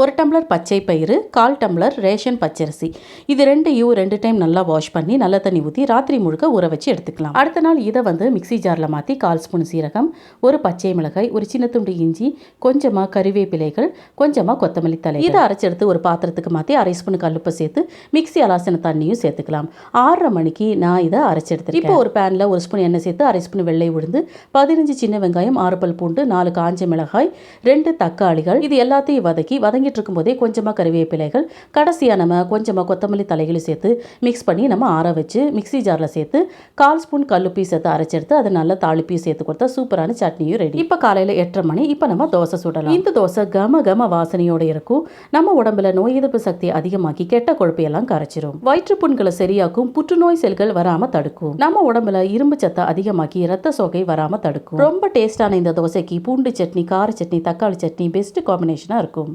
ஒரு டம்ளர் பச்சை பயிறு கால் டம்ளர் ரேஷன் பச்சரிசி. இது ரெண்டையும் ரெண்டு டைம் நல்லா வாஷ் பண்ணி நல்ல தண்ணி ஊற்றி ராத்திரி முழுக்க ஊற வச்சு எடுத்துக்கலாம். அடுத்த நாள் இதை வந்து மிக்ஸி ஜாரில் மாற்றி கால் ஸ்பூன் சீரகம் ஒரு பச்சை மிளகாய் ஒரு சின்ன துண்டு இஞ்சி கொஞ்சமாக கருவேப்பிலைகள் கொஞ்சமாக கொத்தமல்லி தலை இதை அரைச்செடுத்து ஒரு பாத்திரத்துக்கு மாற்றி அரை ஸ்பூன் கல்லுப்பை சேர்த்து மிக்ஸி அலாசின தண்ணியும் சேர்த்துக்கலாம். ஆறரை மணிக்கு நான் இதை அரைச்செடுத்துருக்கேன். இப்போ ஒரு பேனில் ஒரு ஸ்பூன் எண்ணெய் சேர்த்து அரை ஸ்பூன் வெள்ளை உளுந்து பதினஞ்சு சின்ன வெங்காயம் ஆறு பல் பூண்டு நாலு காஞ்ச மிளகாய் ரெண்டு தக்காளிகள். இது எல்லாத்தையும் வதக்கி வதங்கி வதங்கிட்டு இருக்கும்போதே கொஞ்சமாக கருவேப்பிலைகள் கடைசியாக நம்ம கொஞ்சமாக கொத்தமல்லி தலைகளை சேர்த்து மிக்ஸ் பண்ணி நம்ம ஆற வச்சு மிக்ஸி ஜாரில் சேர்த்து கால் ஸ்பூன் கல்லுப்பி சேர்த்து அரைச்செடுத்து அதை நல்லா தாளிப்பி சேர்த்து கொடுத்தா சூப்பரான சட்னியும் ரெடி இப்போ காலையில் எட்டரை மணி இப்போ நம்ம தோசை சுடலாம். இந்த தோசை கம கம வாசனையோட இருக்கும். நம்ம உடம்புல நோய் எதிர்ப்பு சக்தியை அதிகமாக்கி கெட்ட கொழுப்பையெல்லாம் கரைச்சிரும். வயிற்றுப்புண்களை சரியாக்கும் புற்றுநோய் செல்கள் வராமல் தடுக்கும். நம்ம உடம்புல இரும்பு சத்தை அதிகமாக்கி ரத்த சோகை வராமல் தடுக்கும். ரொம்ப டேஸ்டான இந்த தோசைக்கு பூண்டு சட்னி கார சட்னி தக்காளி சட்னி பெஸ்ட் காம்பினேஷனாக இருக்கும்.